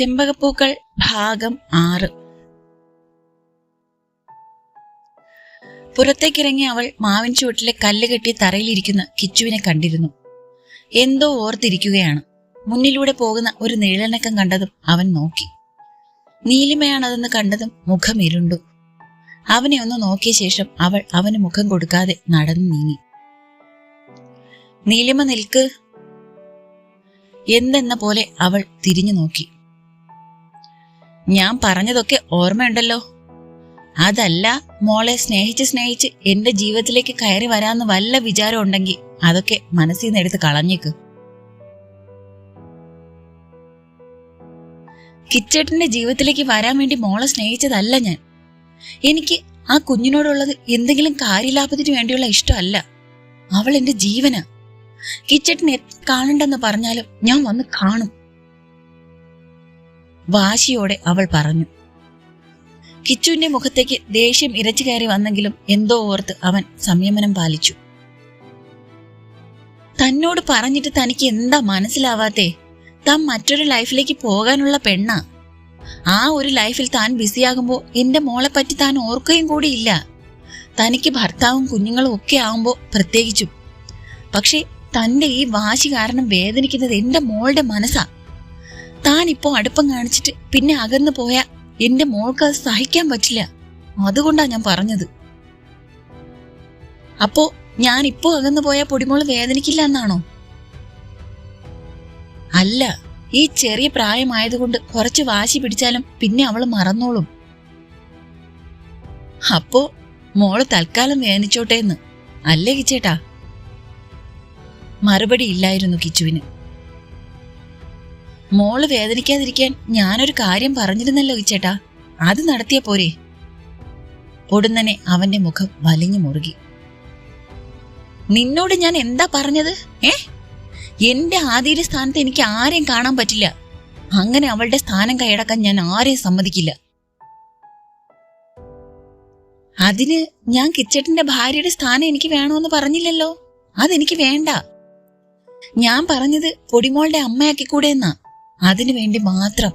ചെമ്പകപ്പൂക്കൾ ഭാഗം ആറ്. പുറത്തേക്കിറങ്ങി അവൾ മാവിൻ ചുവട്ടിലെ കല്ല് കെട്ടി തറയിലിരിക്കുന്ന കിച്ചുവിനെ കണ്ടിരുന്നു. എന്തോ ഓർത്തിരിക്കുകയാണ്. മുന്നിലൂടെ പോകുന്ന ഒരു നീളനക്കം കണ്ടതും അവൻ നോക്കി. നീലിമയാണതെന്ന് കണ്ടതും മുഖം ഇരുണ്ടു. അവനെ ഒന്ന് നോക്കിയ ശേഷം അവൾ അവന് മുഖം കൊടുക്കാതെ നടന്നു നീങ്ങി. നീലിമ നിൽക്ക്. എന്തെന്ന പോലെ അവൾ തിരിഞ്ഞു നോക്കി. ഞാൻ പറഞ്ഞതൊക്കെ ഓർമ്മയുണ്ടല്ലോ. അതല്ല മോളെ സ്നേഹിച്ച് സ്നേഹിച്ച് എന്റെ ജീവിതത്തിലേക്ക് കയറി വരാന്ന് വല്ല വിചാരം ഉണ്ടെങ്കിൽ അതൊക്കെ മനസ്സിൽ നിന്ന് എടുത്ത് കളഞ്ഞേക്ക്. കിച്ചേട്ടന്റെ ജീവിതത്തിലേക്ക് വരാൻ വേണ്ടി മോളെ സ്നേഹിച്ചതല്ല ഞാൻ. എനിക്ക് ആ കുഞ്ഞിനോടുള്ളത് എന്തെങ്കിലും കാര്യലാഭത്തിന് വേണ്ടിയുള്ള ഇഷ്ടമല്ല. അവൾ എന്റെ ജീവനാ. കിച്ചേട്ടൻ കാണണ്ടെന്ന് പറഞ്ഞാലും ഞാൻ വന്ന് കാണും. വാശിയോടെ അവൾ പറഞ്ഞു. കിച്ചുവിന്റെ മുഖത്തേക്ക് ദേഷ്യം ഇരച്ചു കയറി വന്നെങ്കിലും എന്തോ ഓർത്ത് അവൻ സംയമനം പാലിച്ചു. തന്നോട് പറഞ്ഞിട്ട് തനിക്ക് എന്താ മനസ്സിലാവാത്തെ? താൻ മറ്റൊരു ലൈഫിലേക്ക് പോകാനുള്ള പെണ്ണാ. ആ ഒരു ലൈഫിൽ താൻ ബിസിയാകുമ്പോൾ എന്റെ മോളെ പറ്റി താൻ ഓർക്കുകയും കൂടിയില്ല. തനിക്ക് ഭർത്താവും കുഞ്ഞുങ്ങളും ഒക്കെ ആവുമ്പോൾ പ്രത്യേകിച്ചും. പക്ഷേ തന്റെ ഈ വാശി കാരണം വേദനിക്കുന്നത് എന്റെ മോളുടെ മനസ്സാ. താൻ ഇപ്പോ അടുപ്പം കാണിച്ചിട്ട് പിന്നെ അകന്നു പോയ എന്റെ മോൾക്ക് അത് സഹിക്കാൻ പറ്റില്ല. അതുകൊണ്ടാ ഞാൻ പറഞ്ഞത്. അപ്പോ ഞാൻ ഇപ്പോ അകന്നു പോയ പൊടിമോൾ വേദനിക്കില്ല എന്നാണോ അല്ല ഈ ചെറിയ പ്രായമായതുകൊണ്ട് കുറച്ച് വാശി പിടിച്ചാലും പിന്നെ അവൾ മറന്നോളും. അപ്പോ മോൾ തൽക്കാലം വേദനിച്ചോട്ടെ എന്ന് അല്ലേ കിച്ചേട്ടാ? മറുപടി ഇല്ലായിരുന്നു കിച്ചുവിന്. മോൾ വേദനിക്കാതിരിക്കാൻ ഞാനൊരു കാര്യം പറഞ്ഞിരുന്നല്ലോ ചേട്ടാ അത് നടത്തിയ പോരെ. പൊടുന്നനെ അവന്റെ മുഖം വലിഞ്ഞു മുറുകി. നിന്നോട് ഞാൻ എന്താ പറഞ്ഞത്? ഏ? എന്റെ ആദ്യ സ്ഥാനത്ത് എനിക്ക് ആരെയും കാണാൻ പറ്റില്ല. അങ്ങനെ അവളുടെ സ്ഥാനം കൈയടക്കാൻ ഞാൻ ആരെയും സമ്മതിക്കില്ല. അതിന് ഞാൻ കിച്ചട്ടിന്റെ ഭാര്യയുടെ സ്ഥാനം എനിക്ക് വേണമെന്ന് പറഞ്ഞില്ലല്ലോ. അതെനിക്ക് വേണ്ട. ഞാൻ പറഞ്ഞത് പൊടിമോളുടെ അമ്മയാക്കി കൂടെ എന്നാ. അതിനു വേണ്ടി മാത്രം.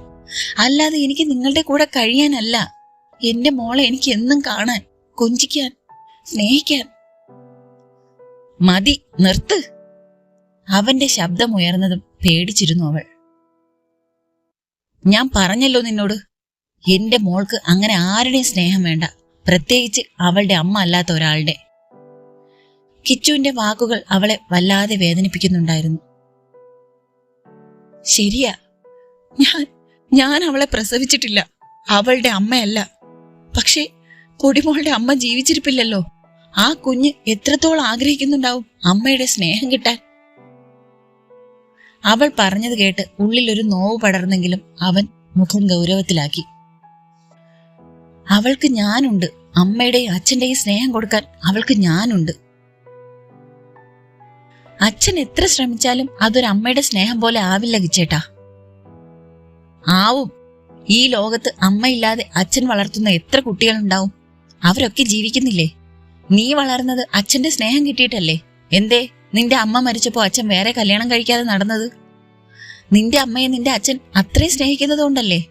അല്ലാതെ എനിക്ക് നിങ്ങളുടെ കൂടെ കഴിയാനല്ല. എന്റെ മോളെ എനിക്ക് എന്നും കാണാൻ കൊഞ്ചിക്കാൻ സ്നേഹിക്കാൻ. മതി നിർത്ത്. അവന്റെ ശബ്ദം ഉയർന്നതും പേടിച്ചിരുന്നു അവൾ. ഞാൻ പറഞ്ഞല്ലോ നിന്നോട് എന്റെ മോൾക്ക് അങ്ങനെ ആരുടെയും സ്നേഹം വേണ്ട. പ്രത്യേകിച്ച് അവളുടെ അമ്മ അല്ലാത്ത ഒരാളുടെ. കിച്ചുവിന്റെ വാക്കുകൾ അവളെ വല്ലാതെ വേദനിപ്പിക്കുന്നുണ്ടായിരുന്നു. ശരിയാ ഞാൻ ഞാൻ അവളെ പ്രസവിച്ചിട്ടില്ല. അവളുടെ അമ്മയല്ല. പക്ഷേ പൊടിമോളുടെ അമ്മ ജീവിച്ചിരിപ്പില്ലല്ലോ. ആ കുഞ്ഞ് എത്രത്തോളം ആഗ്രഹിക്കുന്നുണ്ടാവും അമ്മയുടെ സ്നേഹം കിട്ടാൻ? അവൾ പറഞ്ഞത് കേട്ട് ഉള്ളിലൊരു നോവ് പടർന്നെങ്കിലും അവൻ മുഖം ഗൗരവത്തിലാക്കി. അവൾക്ക് ഞാനുണ്ട്. അമ്മയുടെയും അച്ഛന്റെയും സ്നേഹം കൊടുക്കാൻ അവൾക്ക് ഞാനുണ്ട്. അച്ഛൻ എത്ര ശ്രമിച്ചാലും അതൊരു അമ്മയുടെ സ്നേഹം പോലെ ആവില്ല കിച്ചേട്ടാ ആവും. ഈ ലോകത്ത് അമ്മയില്ലാതെ അച്ഛൻ വളർത്തുന്ന എത്ര കുട്ടികളുണ്ടാവും? അവരൊക്കെ ജീവിക്കുന്നില്ലേ? നീ വളർന്നത് അച്ഛന്റെ സ്നേഹം കിട്ടിയിട്ടല്ലേ? എന്തേ നിന്റെ അമ്മ മരിച്ചപ്പോ അച്ഛൻ വേറെ കല്യാണം കഴിക്കാതെ നടന്നത്? നിന്റെ അമ്മയെ നിന്റെ അച്ഛൻ അത്രയും സ്നേഹിക്കുന്നത് കൊണ്ടല്ലേ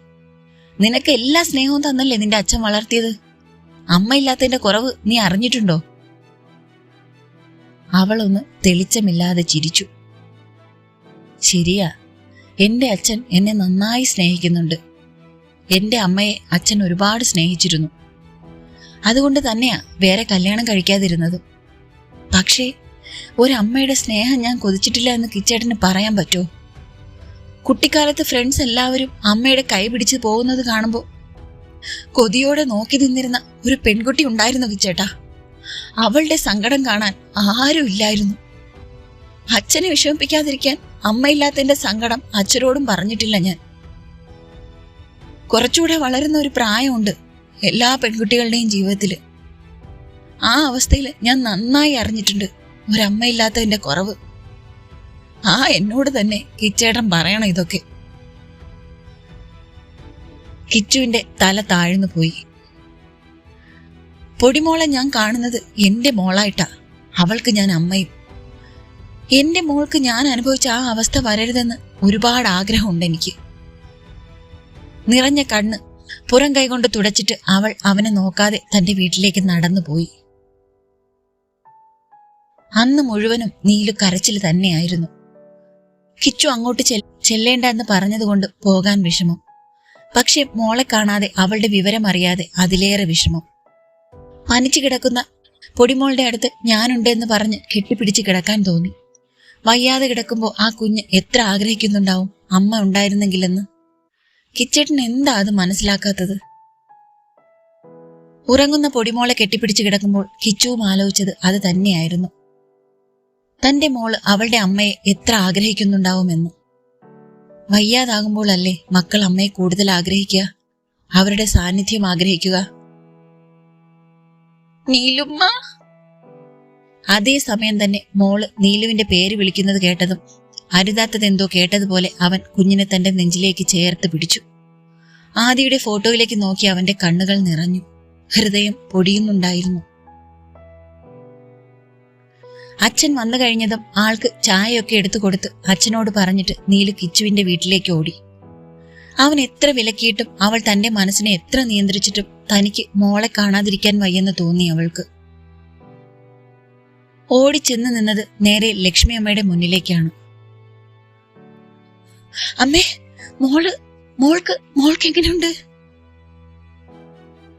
നിനക്ക് എല്ലാ സ്നേഹവും തന്നല്ലേ നിന്റെ അച്ഛൻ വളർത്തിയത്? അമ്മയില്ലാത്തതിന്റെ കുറവ് നീ അറിഞ്ഞിട്ടുണ്ടോ? അവളൊന്ന് തെളിച്ചമില്ലാതെ ചിരിച്ചു. ശരിയാ എന്റെ അച്ഛൻ എന്നെ നന്നായി സ്നേഹിക്കുന്നുണ്ട്. എന്റെ അമ്മയെ അച്ഛൻ ഒരുപാട് സ്നേഹിച്ചിരുന്നു. അതുകൊണ്ട് തന്നെയാ വേറെ കല്യാണം കഴിക്കാതിരുന്നത്. പക്ഷേ ഒരമ്മയുടെ സ്നേഹം ഞാൻ കൊതിച്ചിട്ടില്ല എന്ന് കിച്ചേട്ടന് പറയാൻ പറ്റുമോ? കുട്ടിക്കാലത്ത് ഫ്രണ്ട്സ് എല്ലാവരും അമ്മയുടെ കൈ പിടിച്ച് പോകുന്നത് കാണുമ്പോൾ കൊതിയോടെ നോക്കി നിന്നിരുന്ന ഒരു പെൺകുട്ടി ഉണ്ടായിരുന്നു കിച്ചേട്ടാ. അവളുടെ സങ്കടം കാണാൻ ആരും ഇല്ലായിരുന്നു. അച്ഛനെ വിഷമിപ്പിക്കാതിരിക്കാൻ അമ്മയില്ലാത്തതിന്റെ സങ്കടം അച്ഛനോടും പറഞ്ഞിട്ടില്ല ഞാൻ. കുറച്ചുകൂടെ വളരുന്ന ഒരു പ്രായമുണ്ട് എല്ലാ പെൺകുട്ടികളുടെയും ജീവിതത്തിൽ ആ അവസ്ഥയിൽ ഞാൻ നന്നായി അറിഞ്ഞിട്ടുണ്ട് ഒരമ്മയില്ലാത്തതിന്റെ കുറവ്. ആ എന്നോട് തന്നെ കിച്ചേട്ടൻ പറയണം ഇതൊക്കെ. കിച്ചുവിന്റെ തല താഴ്ന്നു പോയി. പൊടിമോളെ ഞാൻ കാണുന്നത് എന്റെ മോളായിട്ടാ. അവൾക്ക് ഞാൻ അമ്മയും എന്റെ മോൾക്ക് ഞാൻ അനുഭവിച്ച ആ അവസ്ഥ വരരുതെന്ന് ഒരുപാട് ആഗ്രഹമുണ്ട് എനിക്ക്. നിറഞ്ഞ കണ്ണ് പുറം കൈകൊണ്ട് തുടച്ചിട്ട് അവൾ അവനെ നോക്കാതെ തന്റെ വീട്ടിലേക്ക് നടന്നുപോയി. അന്ന് മുഴുവനും നീലു കരച്ചിൽ തന്നെയായിരുന്നു. കിച്ചു അങ്ങോട്ട് ചെല്ലേണ്ട എന്ന് പറഞ്ഞതുകൊണ്ട് പോകാൻ വിഷമം. പക്ഷെ മോളെ കാണാതെ അവളുടെ വിവരം അറിയാതെ അതിലേറെ വിഷമം. പനിച്ചു കിടക്കുന്ന പൊടിമോളുടെ അടുത്ത് ഞാനുണ്ടെന്ന് പറഞ്ഞ് കെട്ടിപ്പിടിച്ച് കിടക്കാൻ തോന്നി. വയ്യാതെ കിടക്കുമ്പോൾ ആ കുഞ്ഞ് എത്ര ആഗ്രഹിക്കുന്നുണ്ടാവും? അമ്മ ഉണ്ടായിരുന്നെങ്കിലെന്ന്? കിച്ചേട്ടൻ എന്താ അത് മനസ്സിലാക്കാത്തത്? ഉറങ്ങുന്ന പൊടിമോളെ കെട്ടിപ്പിടിച്ച് കിടക്കുമ്പോൾ കിച്ചുവും ആലോചിച്ചത് അത് തന്നെയായിരുന്നു. തന്റെ മോൾ അവളുടെ അമ്മയെ എത്ര ആഗ്രഹിക്കുന്നുണ്ടാവുമെന്ന്. വയ്യാതാകുമ്പോഴല്ലേ മക്കൾ അമ്മയെ കൂടുതൽ ആഗ്രഹിക്കുക? അവരുടെ സാന്നിധ്യം ആഗ്രഹിക്കുക? നീലുമ്മ! അതേ സമയം തന്നെ മോൾ നീലുവിന്റെ പേര് വിളിക്കുന്നത് കേട്ടതും അരുതാത്തതെന്തോ കേട്ടതുപോലെ അവൻ കുഞ്ഞിനെ തന്റെ നെഞ്ചിലേക്ക് ചേർത്ത് പിടിച്ചു. ആദിയുടെ ഫോട്ടോയിലേക്ക് നോക്കി അവന്റെ കണ്ണുകൾ നിറഞ്ഞു. ഹൃദയം പൊടിയുന്നുണ്ടായിരുന്നു. അച്ഛൻ വന്നു കഴിഞ്ഞതും ആൾക്ക് ചായയൊക്കെ എടുത്തു കൊടുത്ത് അച്ഛനോട് പറഞ്ഞിട്ട് നീലു കിച്ചുവിന്റെ വീട്ടിലേക്ക് ഓടി. അവൻ എത്ര വിലക്കിയിട്ടും അവൾ തന്റെ മനസ്സിനെ എത്ര നിയന്ത്രിച്ചിട്ടും തനിക്ക് മോളെ കാണാതിരിക്കാൻ വയ്യെന്ന് തോന്നി അവൾക്ക്. ഓടിച്ചെന്ന് നിന്നത് നേരെ ലക്ഷ്മി അമ്മയുടെ മുന്നിലേക്കാണ്. അമ്മേ മോൾ മോൾക്ക് മോൾക്ക് എങ്ങനെയുണ്ട്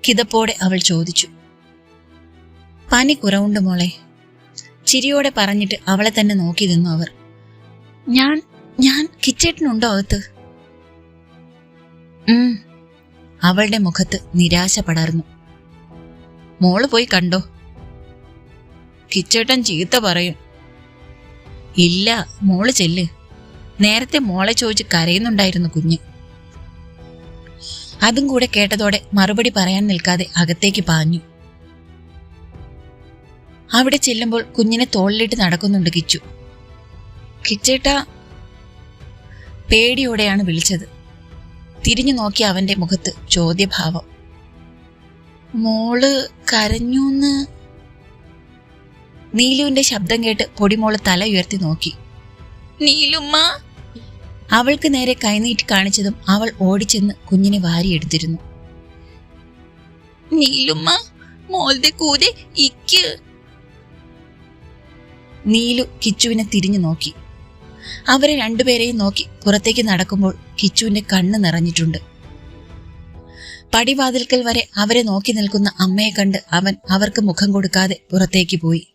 കിതപ്പോടെ അവൾ ചോദിച്ചു. പനി കുറവുണ്ട് മോളെ. ചിരിയോടെ പറഞ്ഞിട്ട് അവളെ തന്നെ നോക്കി നിന്നു അവർ. ഞാൻ ഞാൻ കിച്ചേട്ടനുണ്ടോ അകത്ത്? അവളുടെ മുഖത്ത് നിരാശ പടർന്നു. മോൾ പോയി കണ്ടോ? കിച്ചേട്ടൻ ചീത്ത പറയും. ഇല്ല മോൾ ചെല്ല്. നേരത്തെ മോളെ ചോദിച്ച് കരയുന്നുണ്ടായിരുന്നു കുഞ്ഞ്. അതും കൂടെ കേട്ടതോടെ മറുപടി പറയാൻ നിൽക്കാതെ അകത്തേക്ക് പാഞ്ഞു. അവിടെ ചെല്ലുമ്പോൾ കുഞ്ഞിനെ തോളിലിട്ട് നടക്കുന്നുണ്ട് കിച്ചു. കിച്ചേട്ട പേടിയോടെയാണ് വിളിച്ചത്. തിരിഞ്ഞു നോക്കി അവന്റെ മുഖത്ത് ചോദ്യഭാവം. മോൾ കരഞ്ഞൂന്ന്? നീലുവിന്റെ ശബ്ദം കേട്ട് പൊടിമോൾ തല ഉയർത്തി നോക്കി. നീലുമ്മ. അവൾക്ക് നേരെ കൈനീട്ടി കാണിച്ചതും അവൾ ഓടിച്ചെന്ന് കുഞ്ഞിനെ വാരിയെടുത്തിരുന്നു. നീലുമ്മ മോളുടെ കൂടെ ഇക്ക്. നീലു കിച്ചുവിനെ തിരിഞ്ഞു നോക്കി. അവരെ രണ്ടുപേരെയും നോക്കി പുറത്തേക്ക് നടക്കുമ്പോൾ കിച്ചുവിന്റെ കണ്ണ് നിറഞ്ഞിട്ടുണ്ട്. പടിവാതിൽക്കൽ വരെ അവരെ നോക്കി നിൽക്കുന്ന അമ്മയെ കണ്ട് അവൻ അവർക്ക് മുഖം കൊടുക്കാതെ പുറത്തേക്ക് പോയി.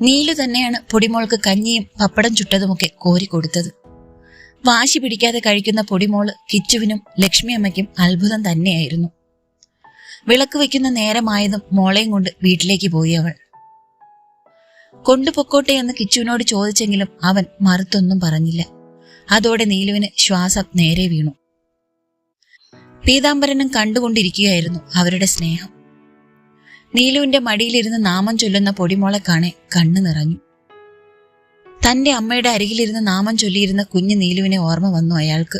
നീലു തന്നെയാണ് പൊടിമോൾക്ക് കഞ്ഞിയും പപ്പടം ചുട്ടതുമൊക്കെ കോരി കൊടുത്തത്. വാശി പിടിക്കാതെ കഴിക്കുന്ന പൊടിമോൾ കിച്ചുവിനും ലക്ഷ്മി അമ്മയ്ക്കും അത്ഭുതം തന്നെയായിരുന്നു. വിളക്ക് വെക്കുന്ന നേരമായതും മോളെയും കൊണ്ട് വീട്ടിലേക്ക് പോയി അവൾ. കൊണ്ടുപൊക്കോട്ടെ എന്ന് കിച്ചുവിനോട് ചോദിച്ചെങ്കിലും അവൻ മറുത്തൊന്നും പറഞ്ഞില്ല. അതോടെ നീലുവിന് ശ്വാസം നേരെ വീണു. പീതാംബരനും കണ്ടുകൊണ്ടിരിക്കുകയായിരുന്നു അവരുടെ സ്നേഹം. നീലുവിന്റെ മടിയിലിരുന്ന് നാമം ചൊല്ലുന്ന പൊടിമോളെ കാണെ കണ്ണു നിറഞ്ഞു. തന്റെ അമ്മയുടെ അരികിലിരുന്ന് നാമം ചൊല്ലിയിരുന്ന കുഞ്ഞു നീലുവിനെ ഓർമ്മ വന്നു അയാൾക്ക്.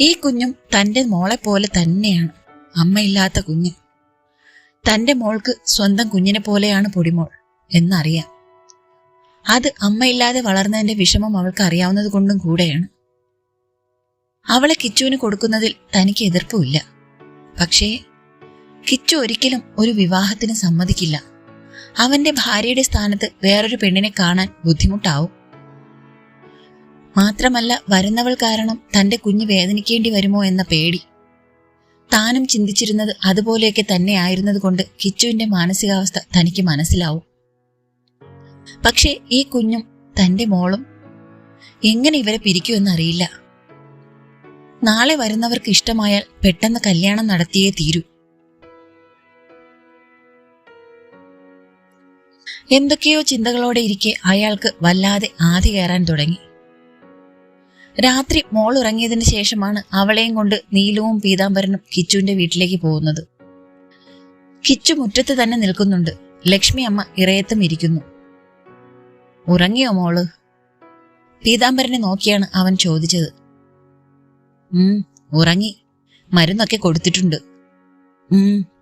ഈ കുഞ്ഞും തന്റെ മോളെ പോലെ തന്നെയാണ് അമ്മയില്ലാത്ത കുഞ്ഞ്. തന്റെ മോൾക്ക് സ്വന്തം കുഞ്ഞിനെ പോലെയാണ് പൊടിമോൾ എന്നറിയാം. അത് അമ്മയില്ലാതെ വളർന്നതിന്റെ വിഷമം അവൾക്ക് അറിയാവുന്നത് കൊണ്ടും കൂടെയാണ്. അവളെ കിച്ചുവിന് കൊടുക്കുന്നതിൽ തനിക്ക് എതിർപ്പുമില്ല. പക്ഷേ കിച്ചു ഒരിക്കലും ഒരു വിവാഹത്തിന് സമ്മതിക്കില്ല. അവന്റെ ഭാര്യയുടെ സ്ഥാനത്ത് വേറൊരു പെണ്ണിനെ കാണാൻ ബുദ്ധിമുട്ടാവും. മാത്രമല്ല വരുന്നവൾ കാരണം തന്റെ കുഞ്ഞ് വേദനിക്കേണ്ടി വരുമോ എന്ന പേടി. താനും ചിന്തിച്ചിരുന്നത് അതുപോലെയൊക്കെ തന്നെ ആയിരുന്നതുകൊണ്ട് കിച്ചുവിന്റെ മാനസികാവസ്ഥ തനിക്ക് മനസ്സിലാവും. പക്ഷേ ഈ കുഞ്ഞും തന്റെ മോളും എങ്ങനെ ഇവരെ പിരിക്കുമെന്നറിയില്ല. നാളെ വരുന്നവർക്ക് ഇഷ്ടമായാൽ പെട്ടെന്ന് കല്യാണം നടത്തിയേ തീരൂ. എന്തൊക്കെയോ ചിന്തകളോടെ ഇരിക്കെ അയാൾക്ക് വല്ലാതെ ആധി കയറാൻ തുടങ്ങി. രാത്രി മോൾ ഉറങ്ങിയതിന് ശേഷമാണ് അവളെയും കൊണ്ട് നീലുവും പീതാംബരനും കിച്ചുവിന്റെ വീട്ടിലേക്ക് പോകുന്നത്. കിച്ചു മുറ്റത്ത് തന്നെ നിൽക്കുന്നുണ്ട്. ലക്ഷ്മി അമ്മ ഇറയത്തും ഇരിക്കുന്നു. ഉറങ്ങിയോ മോൾ? പീതാംബരനെ നോക്കിയാണ് അവൻ ചോദിച്ചത്. ഉം ഉറങ്ങി. മരുന്നൊക്കെ കൊടുത്തിട്ടുണ്ട്. ഉം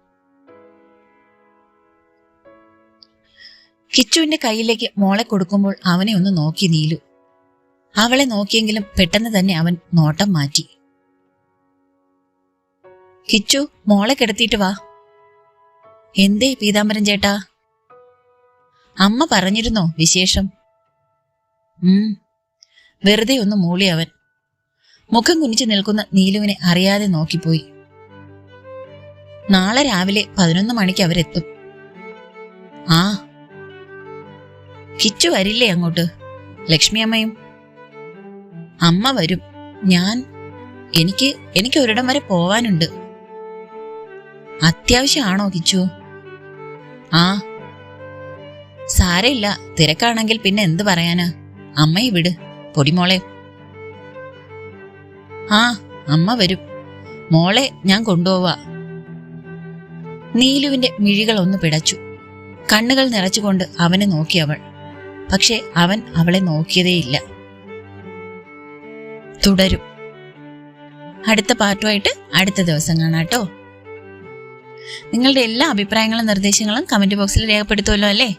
കിച്ചുവിന്റെ കയ്യിലേക്ക് മോളെ കൊടുക്കുമ്പോൾ അവനെ ഒന്ന് നോക്കി നീലു. അവളെ നോക്കിയെങ്കിലും പെട്ടെന്ന് തന്നെ അവൻ നോട്ടം മാറ്റി. കിച്ചു മോളെ കിടത്തിയിട്ട് വാ. എന്തേ പീതാംബരൻ ചേട്ടാ? അമ്മ പറഞ്ഞിരുന്നോ വിശേഷം? ഉം. വെറുതെ ഒന്ന് മൂളി അവൻ. മുഖം കുനിച്ചു നിൽക്കുന്ന നീലുവിനെ അറിയാതെ നോക്കിപ്പോയി. നാളെ രാവിലെ പതിനൊന്ന് മണിക്ക് അവരെത്തും. ആ കിച്ചു വരില്ലേ അങ്ങോട്ട്? ലക്ഷ്മി അമ്മയും? അമ്മ വരും. ഞാൻ എനിക്ക് എനിക്ക് ഒരിടം വരെ പോവാനുണ്ട്. അത്യാവശ്യമാണോ കിച്ചു? ആ. സാരയില്ല തിരക്കാണെങ്കിൽ പിന്നെ എന്ത് പറയാനാ? അമ്മയെ വിട്. പൊടിമോളെ ആ അമ്മ വരും. മോളെ ഞാൻ കൊണ്ടുപോവാ. നീലുവിന്റെ മിഴികൾ ഒന്ന് പിടച്ചു. കണ്ണുകൾ നിറച്ചുകൊണ്ട് അവനെ നോക്കി അവൾ. പക്ഷെ അവൻ അവളെ നോക്കിയതേയില്ല. തുടരും. അടുത്ത പാർട്ടുമായിട്ട് അടുത്ത ദിവസം കാണാട്ടോ നിങ്ങളുടെ എല്ലാ അഭിപ്രായങ്ങളും നിർദ്ദേശങ്ങളും കമന്റ് ബോക്സിൽ രേഖപ്പെടുത്തുമല്ലോ അല്ലേ?